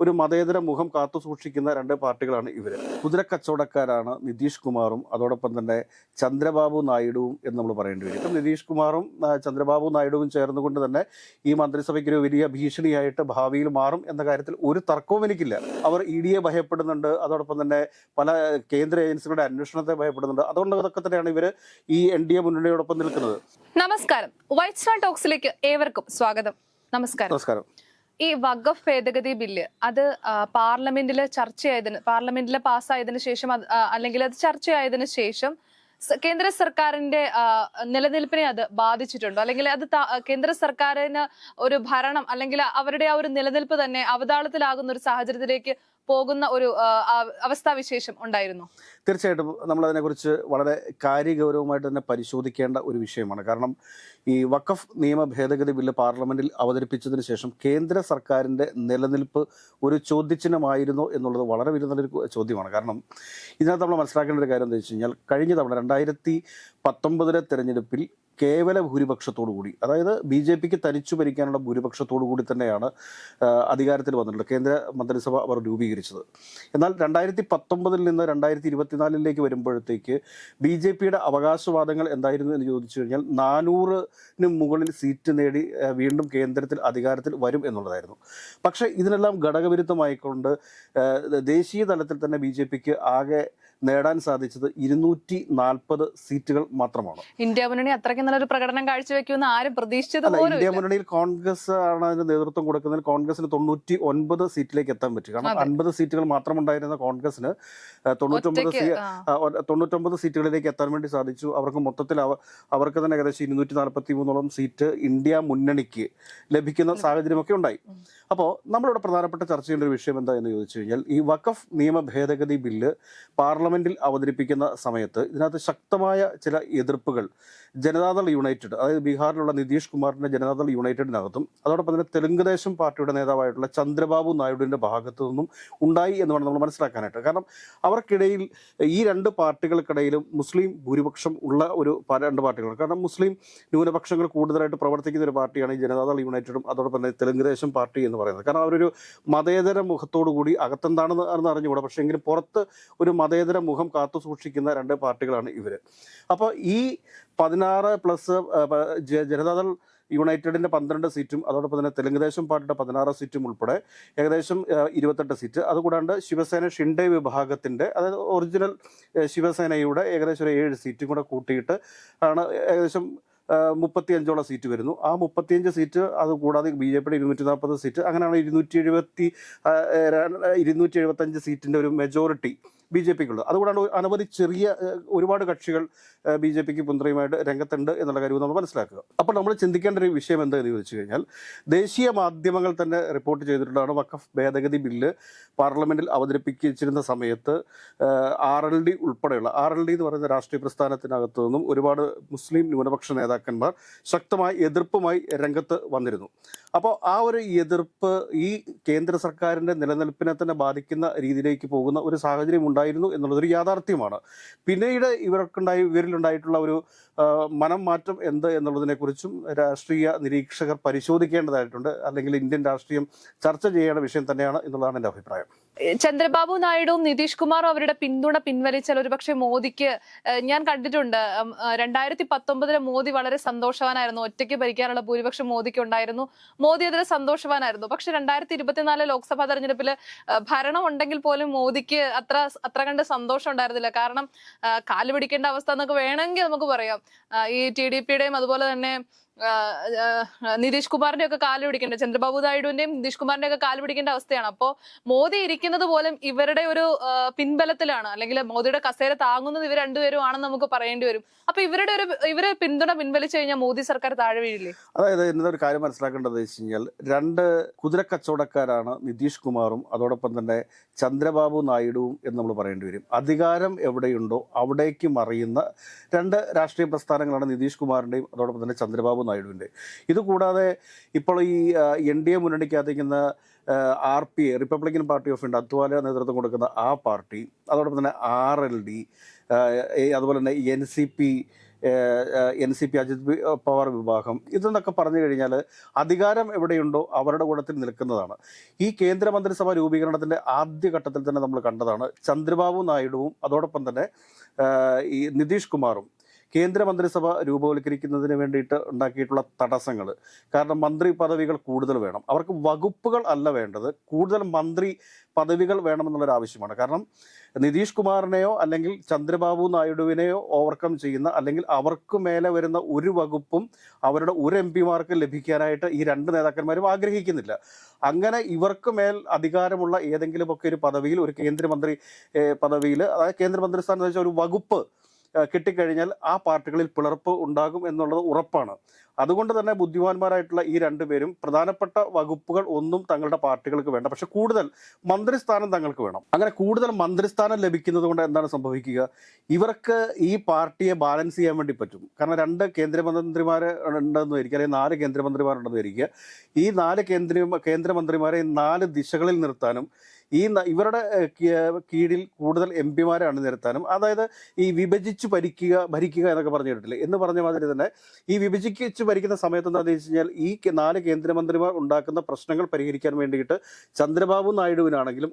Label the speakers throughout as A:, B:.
A: ഒരു മതേതര മുഖം കാത്തു സൂക്ഷിക്കുന്ന രണ്ട് പാർട്ടികളാണ് ഇവർ കുതിരക്കച്ചവടക്കാരാണ് നിതീഷ് കുമാറും അതോടൊപ്പം തന്നെ ചന്ദ്രബാബു നായിഡുവും എന്ന് നമ്മൾ പറയേണ്ടി വരും. ഇപ്പം നിതീഷ് കുമാറും ചന്ദ്രബാബു നായിഡുവും ചേർന്നുകൊണ്ട് തന്നെ ഈ മന്ത്രിസഭയ്ക്ക് ഒരു വലിയ ഭീഷണിയായിട്ട് ഭാവിയിൽ മാറും എന്ന കാര്യത്തിൽ ഒരു തർക്കവും എനിക്കില്ല. അവർ ഇ ഡിയെ ഭയപ്പെടുന്നുണ്ട് അതോടൊപ്പം തന്നെ പല കേന്ദ്ര ഏജൻസികളുടെ അന്വേഷണത്തെ ഭയപ്പെടുന്നുണ്ട്. അതുകൊണ്ട് അതൊക്കെ തന്നെയാണ് ഇവർ ഈ എൻ ഡി എ മുന്നണിയോടൊപ്പം നിൽക്കുന്നത്.
B: നമസ്കാരം. വൈറ്റ് സ്റ്റാർ ടോക്സിലേക്ക് ഏവർക്കും സ്വാഗതം. നമസ്കാരം.
A: നമസ്കാരം.
B: ഈ വഖഫ് ഭേദഗതി ബില്ല് അത് പാർലമെന്റിൽ ചർച്ചയായതിന് പാർലമെന്റിൽ പാസ്സായതിനു ശേഷം അല്ലെങ്കിൽ അത് ചർച്ചയായതിനു ശേഷം കേന്ദ്ര സർക്കാരിന്റെ നിലനിൽപ്പിനെ അത് ബാധിച്ചിട്ടുണ്ടോ? അല്ലെങ്കിൽ അത് കേന്ദ്ര സർക്കാരിന് ഒരു ഭരണം അല്ലെങ്കിൽ അവരുടെ ആ ഒരു നിലനിൽപ്പ് തന്നെ അവതാളത്തിലാകുന്ന ഒരു സാഹചര്യത്തിലേക്ക് പോകുന്ന ഒരു അവസ്ഥാവിശേഷം ഉണ്ടായിരുന്നു?
A: തീർച്ചയായിട്ടും നമ്മൾ അതിനെക്കുറിച്ച് വളരെ കാര്യഗൗരവമായിട്ട് തന്നെ പരിശോധിക്കേണ്ട ഒരു വിഷയമാണ്. കാരണം ഈ വഖഫ് നിയമ ഭേദഗതി ബില്ല് പാർലമെന്റിൽ അവതരിപ്പിച്ചതിന് ശേഷം കേന്ദ്ര സർക്കാരിന്റെ നിലനിൽപ്പ് ഒരു ചോദ്യചിഹ്നമായിരുന്നു എന്നുള്ളത് വളരെ നല്ലൊരു ചോദ്യമാണ്. കാരണം ഇതിനകത്ത് നമ്മൾ മനസ്സിലാക്കേണ്ട ഒരു കാര്യം എന്താ വെച്ച് കഴിഞ്ഞാൽ കഴിഞ്ഞ തവണ രണ്ടായിരത്തി പത്തൊമ്പതിലെ തെരഞ്ഞെടുപ്പിൽ കേവല ഭൂരിപക്ഷത്തോടു കൂടി അതായത് ബി ജെ പിക്ക് തനിച്ചു ഭരിക്കാനുള്ള ഭൂരിപക്ഷത്തോടു കൂടി തന്നെയാണ് അധികാരത്തിൽ വന്നിട്ടുള്ളത്. കേന്ദ്ര മന്ത്രിസഭ അവർ രൂപീകരിച്ചത്. എന്നാൽ രണ്ടായിരത്തി പത്തൊമ്പതിൽ നിന്ന് രണ്ടായിരത്തി ഇരുപത്തിനാലിലേക്ക് വരുമ്പോഴത്തേക്ക് ബി ജെ പിയുടെ അവകാശവാദങ്ങൾ എന്തായിരുന്നു എന്ന് ചോദിച്ചു കഴിഞ്ഞാൽ നാനൂറിന് മുകളിൽ സീറ്റ് നേടി വീണ്ടും കേന്ദ്രത്തിൽ അധികാരത്തിൽ വരും എന്നുള്ളതായിരുന്നു. പക്ഷേ ഇതിനെല്ലാം ഘടകവിരുദ്ധമായിക്കൊണ്ട് ദേശീയ തലത്തിൽ തന്നെ ബി ജെ പിക്ക് ആകെ നേടാൻ സാധിച്ചത് ഇരുന്നൂറ്റി നാൽപ്പത് സീറ്റുകൾ മാത്രമാണ്.
B: ഇന്ത്യ മുന്നണി അത്രയ്ക്ക് നല്ലൊരു പ്രകടനം കാഴ്ചവെക്കുമെന്ന് ആരും പ്രതീക്ഷിച്ചത്
A: ഇന്ത്യ. മുന്നണിയിൽ കോൺഗ്രസ് ആണ് അതിന് നേതൃത്വം കൊടുക്കുന്നതിൽ കോൺഗ്രസിന് തൊണ്ണൂറ്റി ഒൻപത് സീറ്റിലേക്ക് എത്താൻ പറ്റി. കാരണം അൻപത് സീറ്റുകൾ മാത്രമുണ്ടായിരുന്ന കോൺഗ്രസിന് തൊണ്ണൂറ്റൊമ്പത് തൊണ്ണൂറ്റൊമ്പത് സീറ്റുകളിലേക്ക് എത്താൻ വേണ്ടി സാധിച്ചു. അവർക്ക് മൊത്തത്തിൽ അവർക്ക് തന്നെ ഏകദേശം ഇരുന്നൂറ്റി നാൽപ്പത്തി മൂന്നോളം സീറ്റ് ഇന്ത്യ മുന്നണിക്ക് ലഭിക്കുന്ന സാഹചര്യമൊക്കെ ഉണ്ടായി. അപ്പോൾ നമ്മളിവിടെ പ്രധാനപ്പെട്ട ചർച്ച ചെയ്യേണ്ട ഒരു വിഷയം എന്താ എന്ന് ചോദിച്ചു കഴിഞ്ഞാൽ ഈ വഖഫ് നിയമ ഭേദഗതി ബില്ല് പാർലമെന്റിൽ അവതരിപ്പിക്കുന്ന സമയത്ത് ഇതിനകത്ത് ശക്തമായ ചില എതിർപ്പുകൾ ജനതാദൾ യുണൈറ്റഡ് അതായത് ബീഹാറിലുള്ള നിതീഷ് കുമാറിന്റെ ജനതാദൾ യുണൈറ്റഡിനകത്തും അതോടൊപ്പം തന്നെ തെലുങ്ക് ദേശം പാർട്ടിയുടെ നേതാവായിട്ടുള്ള ചന്ദ്രബാബു നായിഡുവിന്റെ ഭാഗത്തു നിന്നും ഉണ്ടായി എന്ന് വേണം നമ്മൾ മനസ്സിലാക്കാനായിട്ട്. കാരണം അവർക്കിടയിൽ ഈ രണ്ട് പാർട്ടികൾക്കിടയിലും മുസ്ലിം ഭൂരിപക്ഷം ഉള്ള ഒരു രണ്ട് പാർട്ടികൾ കാരണം മുസ്ലിം ന്യൂനപക്ഷങ്ങൾ കൂടുതലായിട്ട് പ്രവർത്തിക്കുന്ന ഒരു പാർട്ടിയാണ് ഈ ജനതാദൾ യുണൈറ്റഡും അതോടൊപ്പം തന്നെ തെലുങ്ക് ദേശം പാർട്ടി എന്ന് പറയുന്നത്. കാരണം അവരൊരു മതേതര മുഖത്തോടു കൂടി അകത്തെന്താണെന്ന് അറിഞ്ഞുകൂടാ. പക്ഷേ എങ്കിലും പുറത്ത് ഒരു മതേതര മുഖം കാത്തു സൂക്ഷിക്കുന്ന രണ്ട് പാർട്ടികളാണ് ഇവർ അപ്പോൾ ഈ പതിനാറ് പ്ലസ് ജനതാദൾ യുണൈറ്റഡിന്റെ പന്ത്രണ്ട് സീറ്റും അതോടൊപ്പം തന്നെ തെലുങ്കുദേശം പാർട്ടിയുടെ പതിനാറ് സീറ്റും ഉൾപ്പെടെ ഏകദേശം ഇരുപത്തെട്ട് സീറ്റ്. അതുകൂടാണ്ട് ശിവസേന ഷിൻഡെ വിഭാഗത്തിന്റെ അതായത് ഒറിജിനൽ ശിവസേനയുടെ ഏകദേശം ഒരു ഏഴ് സീറ്റും കൂടെ കൂട്ടിയിട്ട് ആണ് ഏകദേശം മുപ്പത്തി അഞ്ചോളം സീറ്റ് വരുന്നു. ആ മുപ്പത്തിയഞ്ച് സീറ്റ് അത് കൂടാതെ ബി ജെ പിയുടെ ഇരുന്നൂറ്റി നാൽപ്പത് സീറ്റ് അങ്ങനെയാണ് ഇരുന്നൂറ്റി എഴുപത്തി ഇരുന്നൂറ്റി എഴുപത്തഞ്ച് സീറ്റിന്റെ ഒരു മെജോറിറ്റി ബി ജെ പിക്കുള്ളത്. അതുകൂടാണ്ട് അനവധി ചെറിയ ഒരുപാട് കക്ഷികൾ ബി ജെ പിക്ക് പിന്തുണയുമായിട്ട് രംഗത്തുണ്ട് എന്നുള്ള കാര്യം നമ്മൾ മനസ്സിലാക്കുക. അപ്പോൾ നമ്മൾ ചിന്തിക്കേണ്ട ഒരു വിഷയം എന്താണെന്ന് ചോദിച്ചു കഴിഞ്ഞാൽ ദേശീയ മാധ്യമങ്ങൾ തന്നെ റിപ്പോർട്ട് ചെയ്തിട്ടുള്ളതാണ് വഖഫ് ഭേദഗതി ബില്ല് പാർലമെന്റിൽ അവതരിപ്പിച്ചിരുന്ന സമയത്ത് ആർ എൽ ഡി ഉൾപ്പെടെയുള്ള ആർ എൽ ഡി എന്ന് പറയുന്ന രാഷ്ട്രീയ പ്രസ്ഥാനത്തിനകത്തു നിന്നും ഒരുപാട് മുസ്ലിം ന്യൂനപക്ഷ നേതാക്കന്മാർ ശക്തമായ എതിർപ്പുമായി രംഗത്ത് വന്നിരുന്നു. അപ്പോൾ ആ ഒരു എതിർപ്പ് ഈ കേന്ദ്ര സർക്കാരിന്റെ നിലനിൽപ്പിനെ തന്നെ ബാധിക്കുന്ന രീതിയിലേക്ക് പോകുന്ന ഒരു സാഹചര്യം ഉണ്ടായിരുന്നു എന്നുള്ളതൊരു യാഥാർത്ഥ്യമാണ്. പിന്നീട് ഇവർക്കുണ്ടായി ഇവരിലുണ്ടായിട്ടുള്ള ഒരു മനം മാറ്റം എന്ത് എന്നുള്ളതിനെക്കുറിച്ചും രാഷ്ട്രീയ നിരീക്ഷകർ പരിശോധിക്കേണ്ടതായിട്ടുണ്ട്. അല്ലെങ്കിൽ ഇന്ത്യൻ രാഷ്ട്രീയം ചർച്ച ചെയ്യേണ്ട വിഷയം തന്നെയാണ് എന്നുള്ളതാണ് എന്റെ അഭിപ്രായം.
B: ചന്ദ്രബാബു നായിഡുവും നിതീഷ് കുമാറും അവരുടെ പിന്തുണ പിൻവലിച്ചാൽ ഒരുപക്ഷെ മോദിക്ക് ഞാൻ കണ്ടിട്ടുണ്ട് രണ്ടായിരത്തി പത്തൊമ്പതിലെ മോദി വളരെ സന്തോഷവാനായിരുന്നു. ഒറ്റയ്ക്ക് ഭരിക്കാനുള്ള ഭൂരിപക്ഷം മോദിക്ക് ഉണ്ടായിരുന്നു മോദി അതിൽ സന്തോഷവാനായിരുന്നു. പക്ഷെ രണ്ടായിരത്തി ഇരുപത്തിനാല് ലോക്സഭാ തെരഞ്ഞെടുപ്പിൽ ഭരണം ഉണ്ടെങ്കിൽ പോലും മോദിക്ക് അത്ര അത്ര കണ്ട് സന്തോഷം ഉണ്ടായിരുന്നില്ല. കാരണം കാലുപിടിക്കേണ്ട കാൽ പിടിക്കേണ്ട അവസ്ഥ എന്നൊക്കെ വേണമെങ്കിൽ നമുക്ക് പറയാം. ഈ ടി ഡി പിയുടെയും അതുപോലെ തന്നെ നിതീഷ് കുമാറിന്റെ ഒക്കെ കാൽ പിടിക്കേണ്ട ചന്ദ്രബാബു നായിഡുവിന്റെയും നിതീഷ് കുമാറിന്റെ ഒക്കെ കാൽ പിടിക്കേണ്ട അവസ്ഥയാണ്. അപ്പോ മോദി ഇരിക്കുന്നത് പോലും ഇവരുടെ ഒരു പിൻബലത്തിലാണ്. അല്ലെങ്കിൽ മോദിയുടെ കസേര താങ്ങുന്നത് ഇവർ രണ്ടുപേരും ആണെന്ന് നമുക്ക് പറയേണ്ടി വരും. അപ്പൊ ഇവരുടെ ഒരു ഇവരെ പിന്തുണ പിൻവലിച്ചു കഴിഞ്ഞാൽ മോദി സർക്കാർ താഴെ വീഴില്ലേ?
A: അതായത് എന്നൊരു കാര്യം മനസ്സിലാക്കേണ്ടത് വെച്ച് കഴിഞ്ഞാൽ രണ്ട് കുതിരക്കച്ചവടക്കാരാണ് നിതീഷ് കുമാറും അതോടൊപ്പം തന്നെ ചന്ദ്രബാബു നായിഡുവും എന്ന് നമ്മൾ പറയേണ്ടി വരും. അധികാരം എവിടെയുണ്ടോ അവിടേക്ക് മറിയുന്ന രണ്ട് രാഷ്ട്രീയ പ്രസ്ഥാനങ്ങളാണ് നിതീഷ് കുമാറിന്റെയും അതോടൊപ്പം തന്നെ ചന്ദ്രബാബു നായിഡുവിന്റെ. ഇതുകൂടാതെ ഇപ്പോൾ ഈ N D A മുന്നണിക്കകത്തേക്കുന്ന R P A republican party of India Athawale നേതൃത്വം കൊടുക്കുന്ന ആ പാർട്ടി അതോടൊപ്പം തന്നെ ആർ എൽ ഡി അതുപോലെ തന്നെ N C P N C P Ajit Pawar വിഭാഗം ഇതെന്നൊക്കെ പറഞ്ഞു കഴിഞ്ഞാൽ അധികാരം എവിടെയുണ്ടോ അവരുടെ കൂടത്തിൽ നിൽക്കുന്നതാണ്. ഈ കേന്ദ്രമന്ത്രിസഭ രൂപീകരണത്തിന്റെ ആദ്യഘട്ടത്തിൽ തന്നെ നമ്മൾ കണ്ടതാണ് ചന്ദ്രബാബു നായിഡുവും അതോടൊപ്പം തന്നെ ഈ നിതീഷ് കുമാറും കേന്ദ്രമന്ത്രിസഭ രൂപവൽക്കരിക്കുന്നതിന് വേണ്ടിയിട്ട് ഉണ്ടാക്കിയിട്ടുള്ള തടസ്സങ്ങൾ. കാരണം മന്ത്രി പദവികൾ കൂടുതൽ വേണം. അവർക്ക് വകുപ്പുകൾ അല്ല വേണ്ടത്. കൂടുതൽ മന്ത്രി പദവികൾ വേണമെന്നുള്ളൊരു ആവശ്യമാണ്. കാരണം നിതീഷ് കുമാറിനെയോ അല്ലെങ്കിൽ ചന്ദ്രബാബു നായിഡുവിനെയോ ഓവർകം ചെയ്യുന്ന അല്ലെങ്കിൽ അവർക്ക് മേലെ വരുന്ന ഒരു വകുപ്പും അവരുടെ ഒരു എം പിമാർക്ക് ലഭിക്കാനായിട്ട് ഈ രണ്ട് നേതാക്കന്മാരും ആഗ്രഹിക്കുന്നില്ല. അങ്ങനെ ഇവർക്ക് മേൽ അധികാരമുള്ള ഏതെങ്കിലുമൊക്കെ ഒരു പദവിയിൽ ഒരു കേന്ദ്രമന്ത്രി പദവിയിൽ അതായത് കേന്ദ്രമന്ത്രി സ്ഥാനം വെച്ചാൽ ഒരു വകുപ്പ് കിട്ടിക്കഴിഞ്ഞാൽ ആ പാർട്ടികളിൽ പിളർപ്പ് ഉണ്ടാകും എന്നുള്ളത് ഉറപ്പാണ്. അതുകൊണ്ട് തന്നെ ബുദ്ധിമാന്മാരായിട്ടുള്ള ഈ രണ്ടുപേരും പ്രധാനപ്പെട്ട വകുപ്പുകൾ ഒന്നും തങ്ങളുടെ പാർട്ടികൾക്ക് വേണ്ട. പക്ഷെ കൂടുതൽ മന്ത്രിസ്ഥാനം തങ്ങൾക്ക് വേണം. അങ്ങനെ കൂടുതൽ മന്ത്രിസ്ഥാനം ലഭിക്കുന്നത് കൊണ്ട് എന്താണ് സംഭവിക്കുക? ഇവർക്ക് ഈ പാർട്ടിയെ ബാലൻസ് ചെയ്യാൻ വേണ്ടി പറ്റും. കാരണം രണ്ട് കേന്ദ്രമന്ത്രിമാർ ഉണ്ടെന്ന് വരിക അല്ലെങ്കിൽ നാല് കേന്ദ്രമന്ത്രിമാരുണ്ടെന്ന് വരിക ഈ നാല് കേന്ദ്ര കേന്ദ്രമന്ത്രിമാരെ നാല് ദിശകളിൽ നിർത്താനും ഈ ഇവരുടെ കീഴിൽ കൂടുതൽ എം പിമാരെ അണിനിരത്താനും അതായത് ഈ വിഭജിച്ച് ഭരിക്കുക ഭരിക്കുക എന്നൊക്കെ പറഞ്ഞു കേട്ടില്ലേ എന്ന് പറഞ്ഞ മാതിരി തന്നെ ഈ വിഭജിച്ച് ഭരിക്കുന്ന സമയത്ത് എന്താണെന്ന് വെച്ച് കഴിഞ്ഞാൽ ഈ നാല് കേന്ദ്രമന്ത്രിമാർ ഉണ്ടാക്കുന്ന പ്രശ്നങ്ങൾ പരിഹരിക്കാൻ വേണ്ടിയിട്ട് ചന്ദ്രബാബു നായിഡുവിനാണെങ്കിലും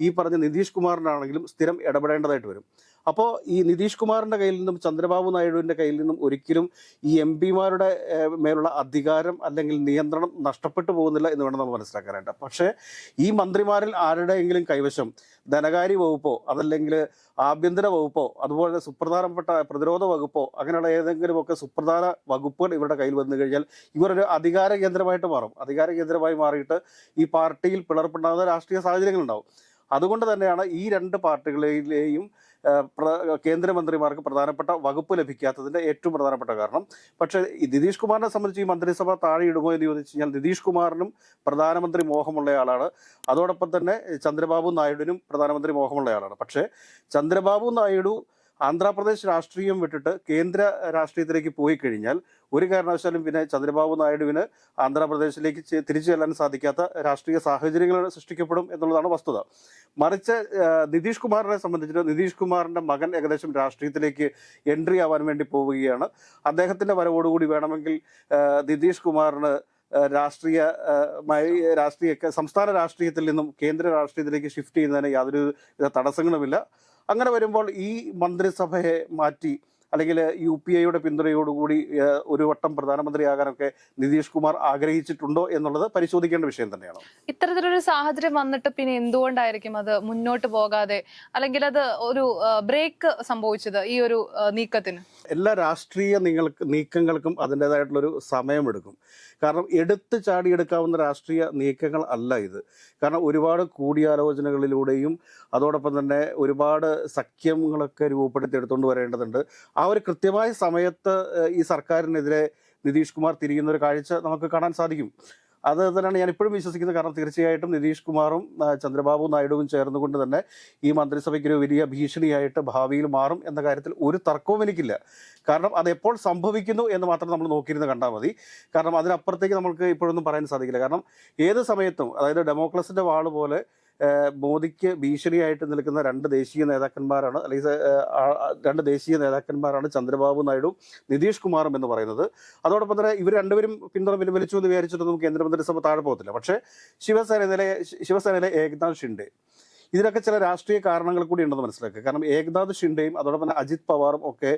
A: ഈ പറഞ്ഞ നിതീഷ് കുമാറിനാണെങ്കിലും സ്ഥിരം ഇടപെടേണ്ടതായിട്ട് വരും. അപ്പോൾ ഈ നിതീഷ് കുമാറിന്റെ കയ്യിൽ നിന്നും ചന്ദ്രബാബു നായിഡുവിന്റെ കയ്യിൽ നിന്നും ഒരിക്കലും ഈ എം പിമാരുടെ മേലുള്ള അധികാരം അല്ലെങ്കിൽ നിയന്ത്രണം നഷ്ടപ്പെട്ടു പോകുന്നില്ല എന്ന് വേണം നമ്മൾ മനസ്സിലാക്കാനായിട്ട്. പക്ഷേ ഈ മന്ത്രിമാരിൽ ആരുടെയെങ്കിലും കൈവശം ധനകാര്യ വകുപ്പോ അതല്ലെങ്കിൽ ആഭ്യന്തര വകുപ്പോ അതുപോലെ സുപ്രധാനപ്പെട്ട പ്രതിരോധ വകുപ്പോ അങ്ങനെയുള്ള ഏതെങ്കിലുമൊക്കെ സുപ്രധാന വകുപ്പുകൾ ഇവരുടെ കയ്യിൽ വന്നു കഴിഞ്ഞാൽ ഇവരൊരു അധികാര കേന്ദ്രമായിട്ട് മാറും. അധികാര കേന്ദ്രമായി മാറിയിട്ട് ഈ പാർട്ടിയിൽ പിളർപ്പുണ്ടാകുന്ന രാഷ്ട്രീയ സാഹചര്യങ്ങളുണ്ടാവും. അതുകൊണ്ട് തന്നെയാണ് ഈ രണ്ട് പാർട്ടികളിലെയും കേന്ദ്രമന്ത്രിമാർക്ക് പ്രധാനപ്പെട്ട വകുപ്പ് ലഭിക്കാത്തതിന്റെ ഏറ്റവും പ്രധാനപ്പെട്ട കാരണം. പക്ഷേ ഈ നിതീഷ് കുമാറിനെ സംബന്ധിച്ച് ഈ മന്ത്രിസഭ താഴെ ഇടുമോ എന്ന് ചോദിച്ചു കഴിഞ്ഞാൽ നിതീഷ് കുമാറിനും പ്രധാനമന്ത്രി മോഹമുള്ളയാളാണ് അതോടൊപ്പം തന്നെ ചന്ദ്രബാബു നായിഡുവിനും പ്രധാനമന്ത്രി മോഹമുള്ള ആളാണ്. പക്ഷേ ചന്ദ്രബാബു നായിഡു ആന്ധ്രാപ്രദേശ് രാഷ്ട്രീയം വിട്ടിട്ട് കേന്ദ്ര രാഷ്ട്രീയത്തിലേക്ക് പോയി കഴിഞ്ഞാൽ ഒരു കാരണവശാലും പിന്നെ ചന്ദ്രബാബു നായിഡുവിന് ആന്ധ്രാപ്രദേശിലേക്ക് തിരിച്ചു ചെല്ലാൻ സാധിക്കാത്ത രാഷ്ട്രീയ സാഹചര്യങ്ങൾ സൃഷ്ടിക്കപ്പെടും എന്നുള്ളതാണ് വസ്തുത. മറിച്ച് നിതീഷ് കുമാറിനെ സംബന്ധിച്ചിട്ട് നിതീഷ് കുമാറിന്റെ മകൻ ഏകദേശം രാഷ്ട്രീയത്തിലേക്ക് എൻട്രി ആവാൻ വേണ്ടി പോവുകയാണ്. അദ്ദേഹത്തിന്റെ വരവോടുകൂടി വേണമെങ്കിൽ നിതീഷ് കുമാറിന് രാഷ്ട്രീയ രാഷ്ട്രീയ സംസ്ഥാന രാഷ്ട്രീയത്തിൽ നിന്നും കേന്ദ്ര രാഷ്ട്രീയത്തിലേക്ക് ഷിഫ്റ്റ് ചെയ്യുന്നതിന് യാതൊരു തടസ്സങ്ങളുമില്ല. അങ്ങനെ വരുമ്പോൾ ഈ മന്ത്രിസഭയെ മാറ്റി അല്ലെങ്കിൽ യു പി ഐയുടെ പിന്തുണയോടുകൂടി ഒരു വട്ടം പ്രധാനമന്ത്രിയാകാനൊക്കെ നിതീഷ് കുമാർ ആഗ്രഹിച്ചിട്ടുണ്ടോ എന്നുള്ളത് പരിശോധിക്കേണ്ട വിഷയം തന്നെയാണ്?
B: ഇത്തരത്തിലൊരു സാഹചര്യം വന്നിട്ട് പിന്നെ എന്തുകൊണ്ടായിരിക്കും അത് മുന്നോട്ട് പോകാതെ? അല്ലെങ്കിൽ അത് ഒരു ബ്രേക്ക് സംഭവിച്ചത് ഈ ഒരു നീക്കത്തിന്?
A: എല്ലാ രാഷ്ട്രീയ നിങ്ങൾക്ക് നീക്കങ്ങൾക്കും അതിന്റെതായിട്ടുള്ളൊരു സമയമെടുക്കും. കാരണം എടുത്ത് ചാടിയെടുക്കാവുന്ന രാഷ്ട്രീയ നീക്കങ്ങൾ അല്ല ഇത്. കാരണം ഒരുപാട് കൂടിയാലോചനകളിലൂടെയും അതോടൊപ്പം തന്നെ ഒരുപാട് സഖ്യങ്ങളൊക്കെ രൂപപ്പെടുത്തി എടുത്തുകൊണ്ട് വരേണ്ടതുണ്ട്. ആ ഒരു കൃത്യമായ സമയത്ത് ഈ സർക്കാരിനെതിരെ നിതീഷ് കുമാർ തിരിയുന്ന ഒരു കാഴ്ച നമുക്ക് കാണാൻ സാധിക്കും. അത് തന്നെയാണ് ഞാൻ ഇപ്പോഴും വിശ്വസിക്കുന്നത്. കാരണം തീർച്ചയായിട്ടും നിതീഷ് കുമാറും ചന്ദ്രബാബു നായിഡുവും ചേർന്നുകൊണ്ട് തന്നെ ഈ മന്ത്രിസഭയ്ക്ക് ഒരു വലിയ ഭീഷണിയായിട്ട് ഭാവിയിൽ മാറും എന്ന കാര്യത്തിൽ ഒരു തർക്കവും എനിക്കില്ല. കാരണം അത് എപ്പോൾ സംഭവിക്കുന്നു എന്ന് മാത്രം നമ്മൾ നോക്കിയിരുന്ന് കണ്ടാൽ മതി. കാരണം അതിനപ്പുറത്തേക്ക് നമുക്ക് ഇപ്പോഴൊന്നും പറയാൻ സാധിക്കില്ല. കാരണം ഏത് സമയത്തും അതായത് ഡെമോക്രസിന്റെ വാൾ പോലെ മോദിക്ക് ഭീഷണിയായിട്ട് നിൽക്കുന്ന രണ്ട് ദേശീയ നേതാക്കന്മാരാണ് അല്ലെങ്കിൽ രണ്ട് ദേശീയ നേതാക്കന്മാരാണ് ചന്ദ്രബാബു നായിഡു നിതീഷ് കുമാറും എന്ന് പറയുന്നത്. അതോടൊപ്പം തന്നെ ഇവർ രണ്ടുപേരും പിന്തുണ പിൻവലിച്ചു എന്ന് വിചാരിച്ചിട്ടൊന്നും കേന്ദ്രമന്ത്രിസഭ താഴെ പോകത്തില്ല. പക്ഷേ ശിവസേനയിലെ ശിവസേനയിലെ ഏകനാഥ് ഷിൻഡെ ഇതിനൊക്കെ ചില രാഷ്ട്രീയ കാരണങ്ങൾ കൂടി ഉണ്ടെന്ന് മനസ്സിലാക്കുക. കാരണം ഏകനാഥ് ഷിൻഡെയും അതോടൊപ്പം തന്നെ അജിത് പവാറും ഒക്കെ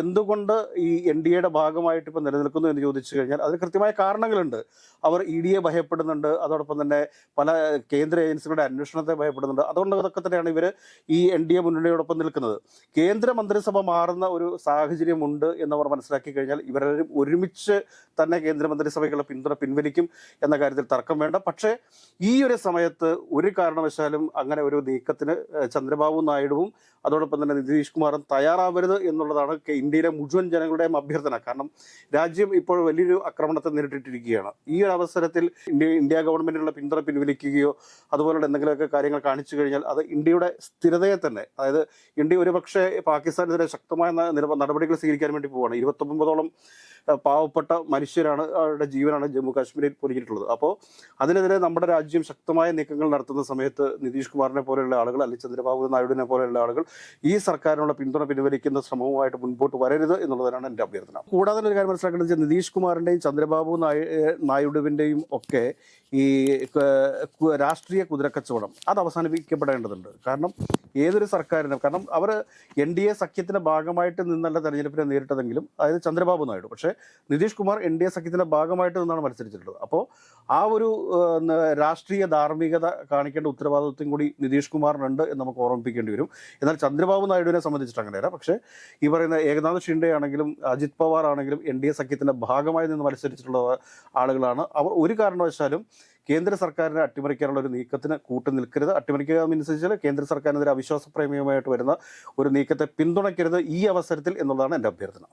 A: എന്തുകൊണ്ട് ഈ എൻ ഡി എയുടെ ഭാഗമായിട്ട് ഇപ്പം നിലനിൽക്കുന്നു എന്ന് ചോദിച്ചു കഴിഞ്ഞാൽ അതിന് കൃത്യമായ കാരണങ്ങളുണ്ട്. അവർ ഇ ഡി എ ഭയപ്പെടുന്നുണ്ട്. അതോടൊപ്പം തന്നെ പല കേന്ദ്ര ഏജൻസികളുടെ അന്വേഷണത്തെ ഭയപ്പെടുന്നുണ്ട്. അതുകൊണ്ട് അതൊക്കെ തന്നെയാണ് ഇവർ ഈ എൻ ഡി എ മുന്നണിയോടൊപ്പം നിൽക്കുന്നത്. കേന്ദ്ര മന്ത്രിസഭ മാറുന്ന ഒരു സാഹചര്യമുണ്ട് എന്നവർ മനസ്സിലാക്കി കഴിഞ്ഞാൽ ഇവരും ഒരുമിച്ച് തന്നെ കേന്ദ്രമന്ത്രിസഭയ്ക്കുള്ള പിന്തുണ പിൻവലിക്കും എന്ന കാര്യത്തിൽ തർക്കം വേണ്ട. പക്ഷേ ഈ ഒരു സമയത്ത് ഒരു കാരണവശാലും അങ്ങനെ ഒരു നീക്കത്തിന് ഏഹ്, ചന്ദ്രബാബു നായിഡുവും അതോടൊപ്പം തന്നെ നിതീഷ് കുമാറും തയ്യാറാവരുത് എന്നുള്ളതാണ് ഇന്ത്യയിലെ മുഴുവൻ ജനങ്ങളുടെയും അഭ്യർത്ഥന. കാരണം രാജ്യം ഇപ്പോൾ വലിയൊരു ആക്രമണത്തെ നേരിട്ടിട്ടിരിക്കുകയാണ്. ഈ ഒരു അവസരത്തിൽ ഇന്ത്യ ഇന്ത്യ ഗവൺമെന്റിനുള്ള പിന്തുണ പിൻവലിക്കുകയോ അതുപോലുള്ള എന്തെങ്കിലുമൊക്കെ കാര്യങ്ങൾ കാണിച്ചു കഴിഞ്ഞാൽ അത് ഇന്ത്യയുടെ സ്ഥിരതയെ തന്നെ അതായത് ഇന്ത്യ ഒരുപക്ഷെ പാകിസ്ഥാനെതിരെ ശക്തമായ നടപടികൾ സ്വീകരിക്കാൻ വേണ്ടി പോവുകയാണ് ഇരുപത്തൊമ്പതോളം പാവപ്പെട്ട മനുഷ്യരാണ് അവരുടെ ജീവനാണ് ജമ്മു കാശ്മീരിൽ പൊരിഞ്ഞിട്ടുള്ളത് അപ്പോൾ അതിനെതിരെ നമ്മുടെ രാജ്യം ശക്തമായ നീക്കങ്ങൾ നടത്തുന്ന സമയത്ത് നിതീഷ് കുമാറിനെ പോലെയുള്ള ആളുകൾ അല്ലെങ്കിൽ ചന്ദ്രബാബു നായിഡുവിനെ പോലെയുള്ള ആളുകൾ ഈ സർക്കാരിനുള്ള പിന്തുണ പിൻവലിക്കുന്ന ശ്രമവുമായിട്ട് മുൻപോട്ട് വരരുത് എന്നുള്ളതാണ് എന്റെ അഭ്യർത്ഥന. കൂടാതെ ഒരു കാര്യം മനസ്സിലാക്കേണ്ടത് വെച്ചാൽ നിതീഷ് കുമാറിന്റെയും ചന്ദ്രബാബു നായി നായിഡുവിന്റെയും ഒക്കെ ഈ രാഷ്ട്രീയ കുതിരക്കച്ചവടം അത് അവസാനിപ്പിക്കപ്പെടേണ്ടതുണ്ട്. കാരണം ഏതൊരു സർക്കാരിനും കാരണം അവർ എൻ ഡി എ സഖ്യത്തിന്റെ ഭാഗമായിട്ട് നിന്നല്ല തെരഞ്ഞെടുപ്പിനെ നേരിട്ടതെങ്കിലും അതായത് ചന്ദ്രബാബു നായിഡു. പക്ഷേ Nitish Kumar N D A സഖ്യത്തിന്റെ ഭാഗമായിട്ട് നിന്നാണ് മത്സരിച്ചിട്ടുള്ളത്. അപ്പോൾ ആ ഒരു രാഷ്ട്രീയ ധാർമ്മികത കാണിക്കേണ്ട ഉത്തരവാദിത്വം കൂടി നിതീഷ് കുമാറിനുണ്ട് എന്ന് നമുക്ക് ഓർമ്മിപ്പിക്കേണ്ടി വരും. എന്നാൽ ചന്ദ്രബാബു നായിഡുവിനെ സംബന്ധിച്ചിട്ട് അങ്ങനെയല്ല. പക്ഷേ ഈ പറയുന്ന ഏകനാഥ് ഷിൻഡെ ആണെങ്കിലും അജിത് പവാർ ആണെങ്കിലും എൻ ഡി എ സഖ്യത്തിന്റെ ഭാഗമായി നിന്ന് മത്സരിച്ചിട്ടുള്ള ആളുകളാണ്. അവർ ഒരു കാരണവശാലും കേന്ദ്ര സർക്കാരിനെ അട്ടിമറിക്കാനുള്ള ഒരു നീക്കത്തിന് കൂട്ടു നിൽക്കരുത്. അട്ടിമറിക്കുക എന്നനുസരിച്ചാൽ കേന്ദ്ര സർക്കാരിനെതിരെ അവിശ്വാസ പ്രമേയമായിട്ട് വരുന്ന ഒരു നീക്കത്തെ പിന്തുണയ്ക്കരുത് ഈ അവസരത്തിൽ എന്നുള്ളതാണ് എന്റെ അഭ്യർത്ഥന.